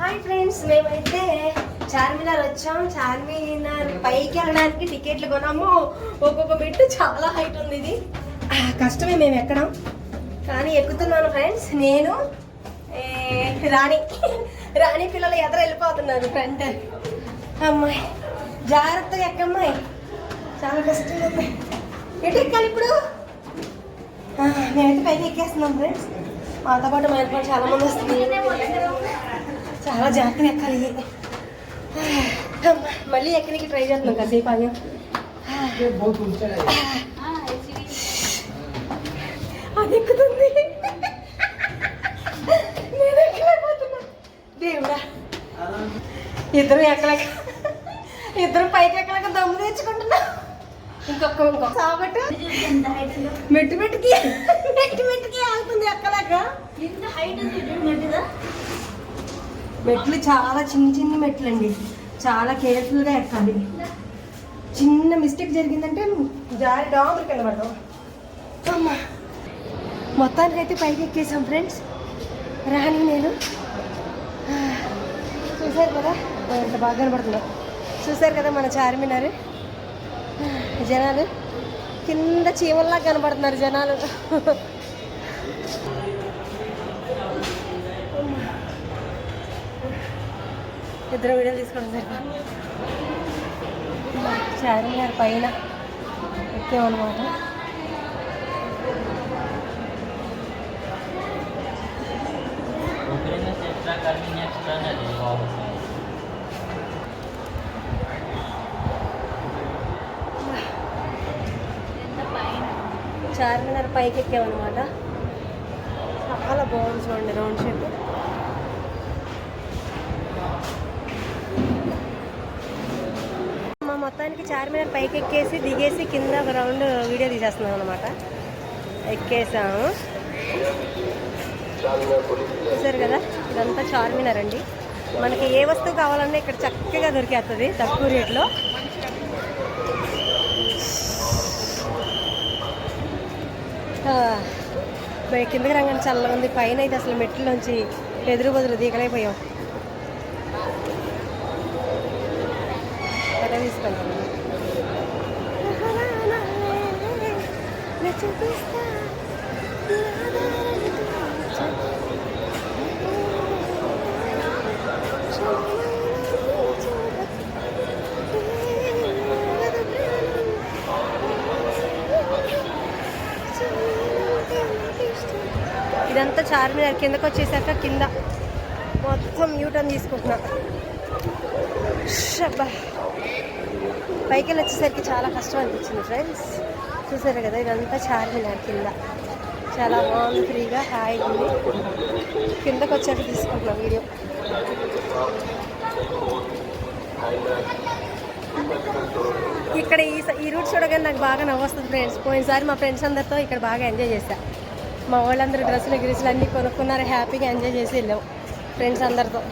Hi friends మేమైతే చార్మినార్ వచ్చాం. చార్మినార్ పైకి వెళ్ళడానికి టికెట్లు కొన్నాము. ఒక్కొక్క మెట్టు చాలా హైట్ ఉంది ఇది కష్టమే మేము ఎక్కడం. కానీ ఎక్కుతున్నాను ఫ్రెండ్స్ నేను రాణి. రాణి పిల్లలు ఎదురు వెళ్ళిపోతున్నారు. ఫ్రంట్ అమ్మాయి జాగ్రత్తగా ఎక్కమ్మాయి చాలా కష్టంగా ఉంది. ఎటు ఎక్కాలి ఇప్పుడు? మేమైతే పైకి ఎక్కేస్తున్నాం ఫ్రెండ్స్ మాతో పాటు మా ఇంట్లో చాలా మంది వస్తుంది చాలా జాగ్రత్తగా ఎక్కాలి. మళ్ళీ ఎక్కడికి ట్రై చేస్తున్నాం కాసేపు ఆగా. అది ఎక్కుతుంది. నేను ఎక్కలేకపోతున్నా. దేవుడా. ఇద్దరు ఎక్కలేక ఇద్దరు పైకి ఎక్కలేక దమ్ము తెచ్చుకుంటున్నా ఇంకొక ఇంకొక సాబట్టు మెట్టు మెట్టుకి మెట్టు మెట్టుకి ఆగుతుంది ఎక్కలేక. మెట్లు చాలా చిన్న చిన్న మెట్లు అండి చాలా కేర్ఫుల్గా ఎక్కాలి. చిన్న మిస్టేక్ జరిగిందంటే జారి డాములు కనబడతాం అమ్మా. మొత్తానికి అయితే పైకి ఎక్కేసాం ఫ్రెండ్స్ రాని నేను. చూసారు కదా? ఎంత బాగా కనబడుతుందో చూసారు కదా మన చార్మినార్? జనాలు. కింద చీమల్లా కనబడుతున్నారు జనాలు. ఇద్దరు వీడియోలు తీసుకోవడం సరిపోయింది చార్మినార్ పైన ఎక్కామన్నమాట చార్మినార్ పైకి ఎక్కామన్నమాట చాలా బాగుంది చూడండి రౌండ్ షేప్. మొత్తానికి చార్మినార్ పైకి ఎక్కేసి దిగేసి కింద ఒక రౌండ్ వీడియో తీసేస్తున్నాం అనమాట ఎక్కేసాము. చూసారు కదా? ఇదంతా చార్మినార్ అండి. మనకి ఏ వస్తువు కావాలన్నా ఇక్కడ చక్కగా దొరికేస్తుంది తక్కువ రేట్లో. కిందకి రంగం చల్లగా ఉంది పైన అయితే అసలు మెట్లలోంచి ఎదురు బదులు దిగలేకపోయాం. ఎలా తీసుకెళ్తాను ఇదంతా చార్మినార్ కిందకు వచ్చేసాక కింద మొత్తం యూటర్న్ తీసుకుంటున్నా. షబ్బా. పైకి వెళ్ళి వచ్చేసరికి చాలా కష్టం అనిపించింది ఫ్రెండ్స్ చూసారు కదా ఇదంతా చార్మినార్ కింద. చాలా బాగుంది ఫ్రీగా హాయిగా ఉంది. కిందకు వచ్చాక తీసుకుంటున్నాం వీడియో. ఇక్కడ ఈ స- ఈ రూట్ చూడగానే నాకు బాగా నవ్వొస్తుంది ఫ్రెండ్స్ పోయినసారి మా ఫ్రెండ్స్ అందరితో ఇక్కడ బాగా ఎంజాయ్ చేశా. మా వాళ్ళందరూ డ్రెస్సులు గిరిసులు అన్నీ కొనుక్కున్నారు హ్యాపీగా ఎంజాయ్ చేసి వెళ్ళాం ఫ్రెండ్స్ అందరితో.